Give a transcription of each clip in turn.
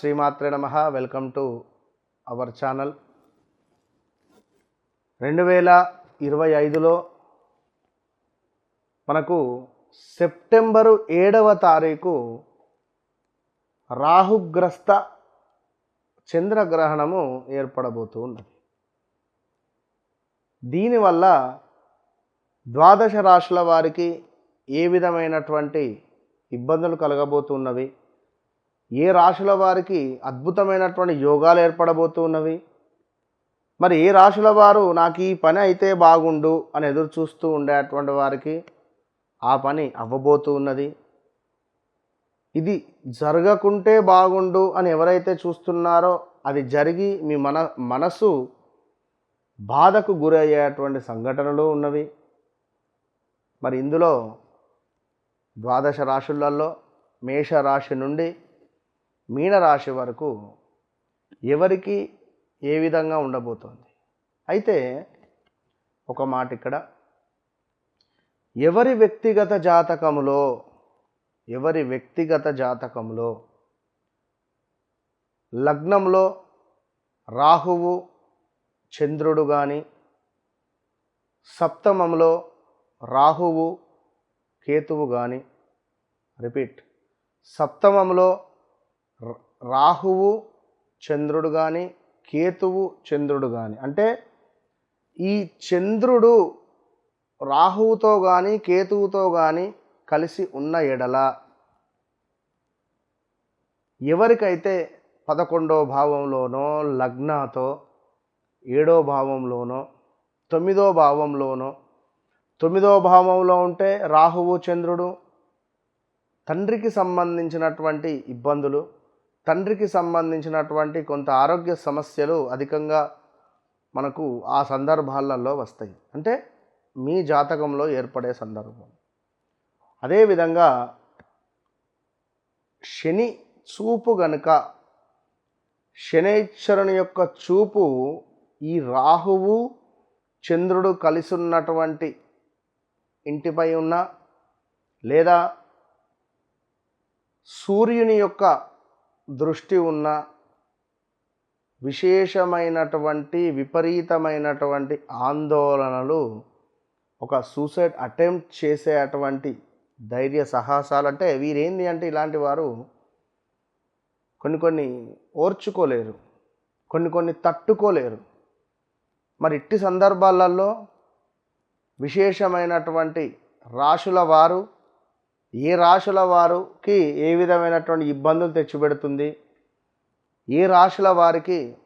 శ్రీమాత్రే నమ. Welcome to our channel. రెండు వేల ఇరవై ఐదులో మనకు సెప్టెంబరు ఏడవ తారీఖు రాహుగ్రస్త చంద్రగ్రహణము ఏర్పడబోతూ ఉన్నది. దీనివల్ల ద్వాదశ రాశుల వారికి ఏ విధమైనటువంటి ఇబ్బందులు కలగబోతున్నవి? ఏ రాశుల వారికి అద్భుతమైనటువంటి యోగాలు ఏర్పడబోతున్నవి? మరి ఏ రాశుల వారు నాకు ఈ పని అయితే బాగుండు అని ఎదురు చూస్తూ ఉండేటువంటి వారికి ఆ పని అవ్వబోతూ ఉన్నది ఇది జరగకుంటే బాగుండు అని ఎవరైతే చూస్తున్నారో అది జరిగి మీ మన మనసు బాధకు గురయ్యేటువంటి సంఘటనలు ఉన్నవి. మరి ఇందులో ద్వాదశ రాశులలో మేషరాశి నుండి మీనరాశి వరకు ఎవరికి ఏ విధంగా ఉండబోతోంది? అయితే ఒక మాట ఇక్కడ. ఎవరి వ్యక్తిగత జాతకములో ఎవరి వ్యక్తిగత జాతకంలో లగ్నంలో రాహువు చంద్రుడు కానీ సప్తమంలో రాహువు కేతువు కానీ రిపీట్ సప్తమంలో రాహువు చంద్రుడు కానీ కేతువు చంద్రుడు కానీ అంటే ఈ చంద్రుడు రాహువుతో కానీ కేతువుతో కానీ కలిసి ఉన్న ఎడల ఎవరికైతే పదకొండో భావంలోనో లగ్నాతో ఏడో భావంలోనో తొమ్మిదో భావంలోనో తొమ్మిదో భావంలో ఉంటే రాహువు చంద్రుడు తండ్రికి సంబంధించినటువంటి ఇబ్బందులు తండ్రికి సంబంధించినటువంటి కొంత ఆరోగ్య సమస్యలు అధికంగా మనకు ఆ సందర్భాలలో వస్తాయి. అంటే మీ జాతకంలో ఏర్పడే సందర్భం. అదేవిధంగా శని చూపు గనుక శనైశ్వరుని యొక్క చూపు ఈ రాహువు చంద్రుడు కలిసి ఉన్నటువంటి ఇంటిపై ఉన్న లేదా సూర్యుని యొక్క దృష్టి ఉన్న విశేషమైనటువంటి విపరీతమైనటువంటి ఆందోళనలు ఒక సూసైడ్ అటెంప్ట్ చేసే అటువంటి ధైర్య సాహసాలు అంటే వీరేంది అంటే ఇలాంటి వారు కొన్ని కొన్ని ఓర్చుకోలేరు కొన్ని కొన్ని తట్టుకోలేరు. మరి ఇట్టి సందర్భాలలో విశేషమైనటువంటి రాశుల వారు ఏ రాశుల వారికి ఏ విధమైనటువంటి ఇబ్బందులు తెచ్చిపెడుతుంది? ఏ రాశుల వారికి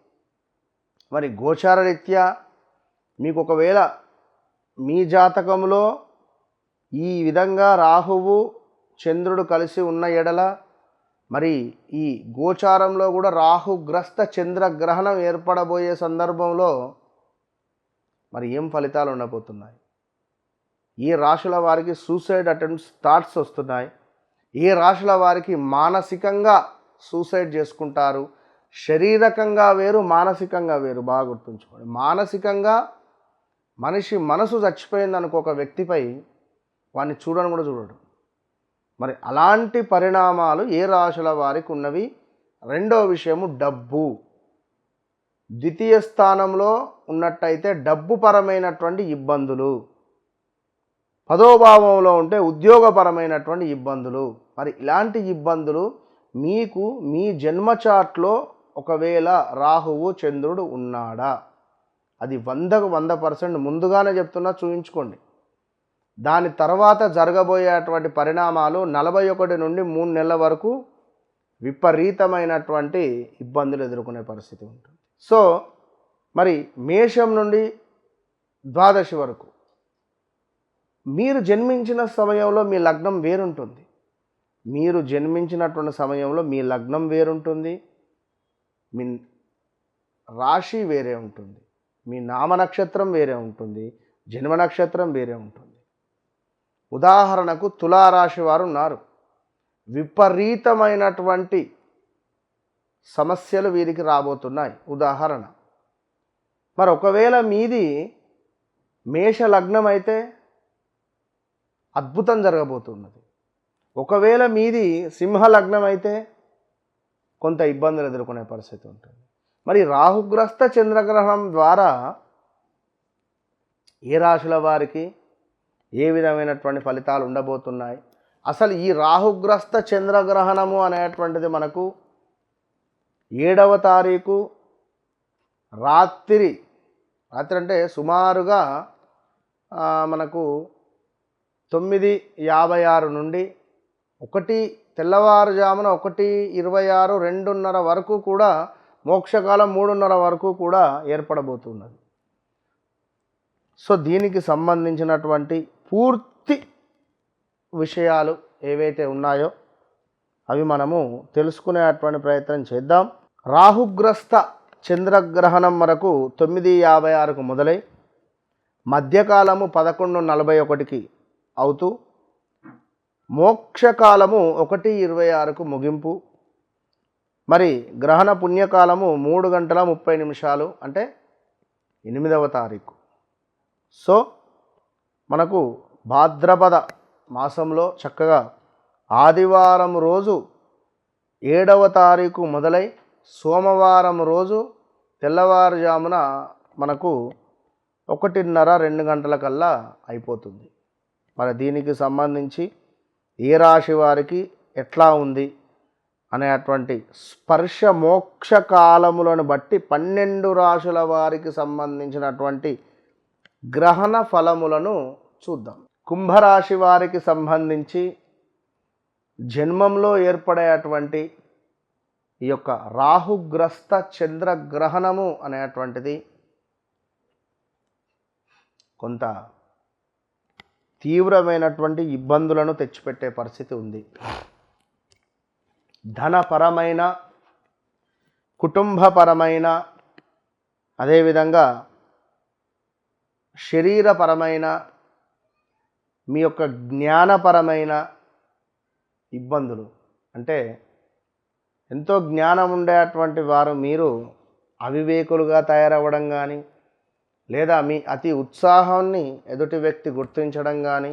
మరి గోచారరీత్యా మీకు ఒకవేళ మీ జాతకంలో ఈ విధంగా రాహువు చంద్రుడు కలిసి ఉన్న ఎడల మరి ఈ గోచారంలో కూడా రాహుగ్రస్త చంద్రగ్రహణం ఏర్పడబోయే సందర్భంలో మరి ఏం ఫలితాలు ఉండబోతున్నాయి? ఈ రాశుల వారికి సూసైడ్ అటెంప్ట్స్ థాట్స్ వస్తున్నాయి. ఏ రాశుల వారికి మానసికంగా సూసైడ్ చేసుకుంటారు. శారీరకంగా వేరు మానసికంగా వేరు. బాగా గుర్తుంచుకోండి. మానసికంగా మనిషి మనసు చచ్చిపోయింది అనుకో ఒక వ్యక్తిపై వాడిని చూడని కూడా చూడడు. మరి అలాంటి పరిణామాలు ఏ రాశుల వారికి ఉన్నవి? రెండో విషయము డబ్బు. ద్వితీయ స్థానంలో ఉన్నట్టయితే డబ్బు పరమైనటువంటి ఇబ్బందులు. పదోభావంలో ఉంటే ఉద్యోగపరమైనటువంటి ఇబ్బందులు. మరి ఇలాంటి ఇబ్బందులు మీకు మీ జన్మ చాట్లో ఒకవేళ రాహువు చంద్రుడు ఉన్నాడా? అది వందకు వంద పర్సెంట్ ముందుగానే చెప్తున్నా చూయించుకోండి. దాని తర్వాత జరగబోయేటువంటి పరిణామాలు నలభై ఒకటి నుండి మూడు నెలల వరకు విపరీతమైనటువంటి ఇబ్బందులు ఎదుర్కొనే పరిస్థితి ఉంటుంది. సో మరి మేషం నుండి ద్వాదశి వరకు మీరు జన్మించిన సమయంలో మీ లగ్నం వేరుంటుంది. మీరు జన్మించినటువంటి సమయంలో మీ లగ్నం వేరుంటుంది. మీ రాశి వేరే ఉంటుంది. మీ నామ నక్షత్రం వేరే ఉంటుంది. జన్మ నక్షత్రం వేరే ఉంటుంది. ఉదాహరణకు తులారాశి వారు ఉన్నారు. విపరీతమైనటువంటి సమస్యలు వీరికి రాబోతున్నాయి. ఉదాహరణ. మరి ఒకవేళ మీది మేష లగ్నం అయితే అద్భుతం జరగబోతున్నది. ఒకవేళ మీది సింహ లగ్నం అయితే కొంత ఇబ్బందులు ఎదుర్కొనే పరిస్థితి ఉంటుంది. మరి రాహుగ్రస్త చంద్రగ్రహణం ద్వారా ఏ రాశుల వారికి ఏ విధమైనటువంటి ఫలితాలు ఉండబోతున్నాయి? అసలు ఈ రాహుగ్రస్త చంద్రగ్రహణము అనేటువంటిది మనకు ఏడవ తారీఖు రాత్రి రాత్రి అంటే సుమారుగా మనకు తొమ్మిది యాభై ఆరు నుండి ఒకటి తెల్లవారుజామున ఒకటి ఇరవై ఆరు రెండున్నర వరకు కూడా మోక్షకాలం మూడున్నర వరకు కూడా ఏర్పడబోతున్నది. సో దీనికి సంబంధించినటువంటి పూర్తి విషయాలు ఏవైతే ఉన్నాయో అవి మనము తెలుసుకునేటువంటి ప్రయత్నం చేద్దాం. రాహుగ్రస్త చంద్రగ్రహణం వరకు తొమ్మిది యాభై ఆరుకు మొదలై మధ్యకాలము పదకొండు నలభై ఒకటికి అవుతూ మోక్షకాలము ఒకటి ఇరవై ఆరుకు ముగింపు. మరి గ్రహణ పుణ్యకాలము మూడు గంటల ముప్పై నిమిషాలు అంటే ఎనిమిదవ తారీఖు. సో మనకు భాద్రపద మాసంలో చక్కగా ఆదివారం రోజు ఏడవ తారీఖు మొదలై సోమవారం రోజు తెల్లవారుజామున మనకు ఒకటిన్నర రెండు గంటల కల్లా అయిపోతుంది. మరి దీనికి సంబంధించి ఏ రాశి వారికి ఎట్లా ఉంది అనేటువంటి స్పర్శ మోక్ష కాలములను బట్టి పన్నెండు రాశుల వారికి సంబంధించినటువంటి గ్రహణ ఫలములను చూద్దాం. కుంభరాశి వారికి సంబంధించి జన్మంలో ఏర్పడేటువంటి ఈ యొక్క రాహుగ్రస్త చంద్రగ్రహణము అనేటువంటిది కొంత తీవ్రమైనటువంటి ఇబ్బందులను తెచ్చిపెట్టే పరిస్థితి ఉంది. ధనపరమైన కుటుంబపరమైన అదేవిధంగా శరీరపరమైన మీ యొక్క జ్ఞానపరమైన ఇబ్బందులు. అంటే ఎంతో జ్ఞానం ఉండేటువంటి వారు మీరు అవివేకులుగా తయారవ్వడం కానీ లేదా మీ అతి ఉత్సాహాన్ని ఎదుటి వ్యక్తి గుర్తించడం కానీ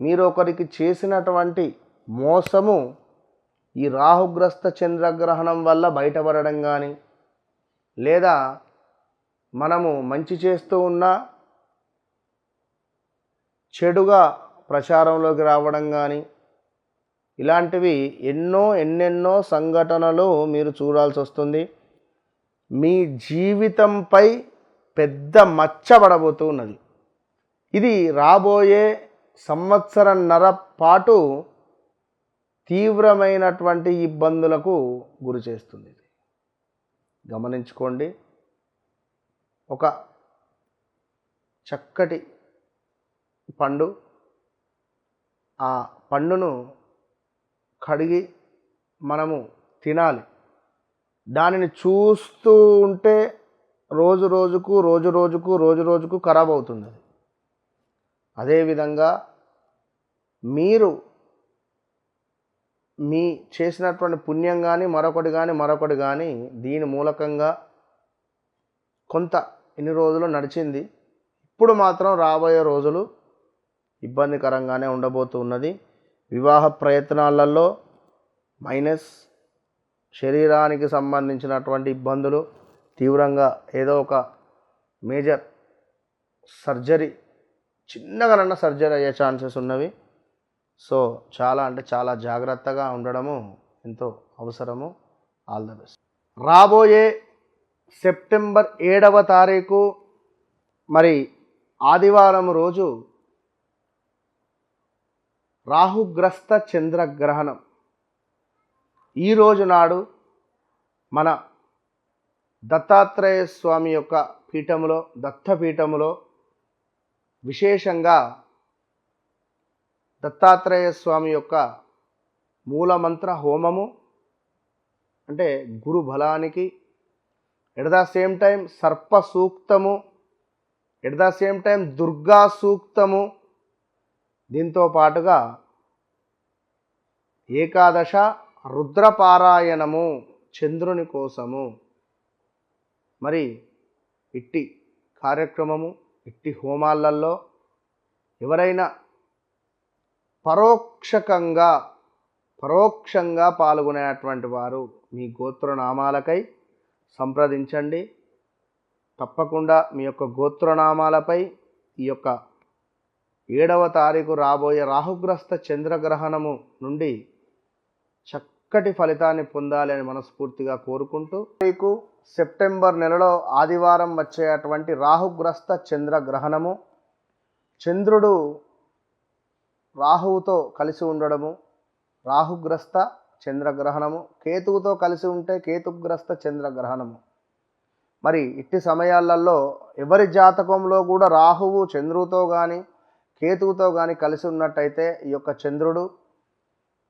మీరు ఒకరికి చేసినటువంటి మోసము ఈ రాహుగ్రస్త చంద్రగ్రహణం వల్ల బయటపడడం కానీ లేదా మనము మంచి చేస్తూ ఉన్నా చెడుగా ప్రచారంలోకి రావడం కానీ ఇలాంటివి ఎన్నో ఎన్నెన్నో సంఘటనలు మీరు చూడాల్సి వస్తుంది మీ జీవితంపై పెద్ద మచ్చ పడబోతూ ఉన్నది. ఇది రాబోయే సంవత్సరన్నర పాటు తీవ్రమైనటువంటి ఇబ్బందులకు గురి చేస్తుంది గమనించుకోండి. ఒక చక్కటి పండు ఆ పండును కడిగి మనము తినాలి. దానిని చూస్తూ ఉంటే రోజు రోజుకు రోజు రోజుకు రోజు రోజుకు ఖరాబ్ అవుతుంది అది. అదేవిధంగా మీరు మీ చేసినటువంటి పుణ్యం కానీ మరొకటి కానీ మరొకటి కానీ దీని మూలకంగా కొంత ఇన్ని రోజులు నడిచింది. ఇప్పుడు మాత్రం రాబోయే రోజులు ఇబ్బందికరంగానే ఉండబోతున్నది వివాహ ప్రయత్నాలలో మైనస్ శరీరానికి సంబంధించినటువంటి ఇబ్బందులు తీవ్రంగా ఏదో ఒక మేజర్ సర్జరీ చిన్నగానన్నా సర్జరీ అయ్యే ఛాన్సెస్ ఉన్నవి. సో చాలా అంటే చాలా జాగ్రత్తగా ఉండడము ఎంతో అవసరము. All the best. రాబోయే సెప్టెంబర్ ఏడవ తారీఖు మరి ఆదివారం రోజు రాహుగ్రస్త చంద్రగ్రహణం. ఈరోజు నాడు మన దత్తాత్రేయ స్వామి యొక్క పీఠములో దత్తపీఠములో విశేషంగా దత్తాత్రేయ స్వామి యొక్క మూలమంత్ర హోమము అంటే గురు బలానికి ఎట్ ద సేమ్ టైం సర్ప సూక్తము at the same time Durga సూక్తము. దీంతో పాటుగా ఏకాదశ రుద్రపారాయణము చంద్రుని కోసము. మరి ఇట్టి కార్యక్రమము ఇట్టి హోమాలలో ఎవరైనా పరోక్షకంగా పరోక్షంగా పాల్గొనేటువంటి వారు మీ గోత్రనామాలకై సంప్రదించండి. తప్పకుండా మీ యొక్క గోత్రనామాలపై ఈ యొక్క ఏడవ తారీఖు రాబోయే రాహుగ్రస్త చంద్రగ్రహణము నుండి చక్కటి ఫలితాన్ని పొందాలి అని మనస్ఫూర్తిగా కోరుకుంటూ మీకు సెప్టెంబర్ నెలలో ఆదివారం వచ్చే అటువంటి రాహుగ్రస్త చంద్రగ్రహణము చంద్రుడు రాహువుతో కలిసి ఉండడము రాహుగ్రస్త చంద్రగ్రహణము కేతువుతో కలిసి ఉంటే కేతుగ్రస్త చంద్రగ్రహణము మరి ఇట్టి సమయాలలో ఎవరి జాతకంలో కూడా రాహువు చంద్రుతో కానీ కేతువుతో కానీ కలిసి ఉన్నట్టయితే ఈ యొక్క చంద్రుడు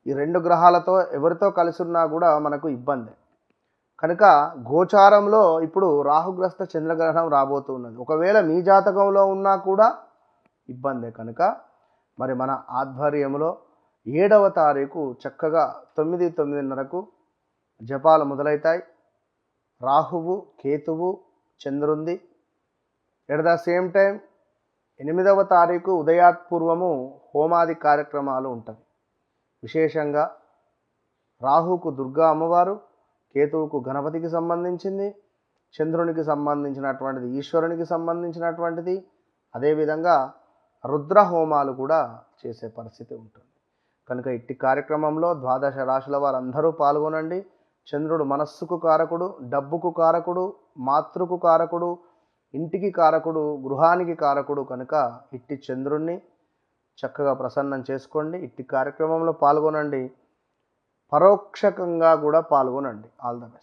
ఈ రెండు గ్రహాలతో ఎవరితో కలిసి ఉన్నా కూడా మనకు ఇబ్బంది. కనుక గోచారంలో ఇప్పుడు రాహుగ్రస్త చంద్రగ్రహణం రాబోతున్నది ఒకవేళ మీ జాతకంలో ఉన్నా కూడా ఇబ్బందే కనుక మరి మన ఆధ్వర్యంలో ఏడవ తారీఖు చక్కగా తొమ్మిది తొమ్మిదిన్నరకు జపాలు మొదలవుతాయి రాహువు కేతువు చంద్రుంది. ఎట్ ద సేమ్ టైం ఎనిమిదవ తారీఖు ఉదయాత్పూర్వము హోమాది కార్యక్రమాలు ఉంటాయి విశేషంగా రాహుకు దుర్గా అమ్మవారు కేతువుకు గణపతికి సంబంధించింది చంద్రునికి సంబంధించినటువంటిది ఈశ్వరునికి సంబంధించినటువంటిది అదేవిధంగా రుద్ర హోమాలు కూడా చేసే పరిస్థితి ఉంటుంది. కనుక ఇట్టి కార్యక్రమంలో ద్వాదశ రాశుల వారందరూ పాల్గొనండి. చంద్రుడు మనస్సుకు కారకుడు డబ్బుకు కారకుడు మాతృకు కారకుడు ఇంటికి కారకుడు గృహానికి కారకుడు కనుక ఇట్టి చంద్రుణ్ణి చక్కగా ప్రసన్నం చేసుకోండి. ఇట్టి కార్యక్రమంలో పాల్గొనండి. పరోక్షకంగా కూడా పాల్గొనండి. All the best.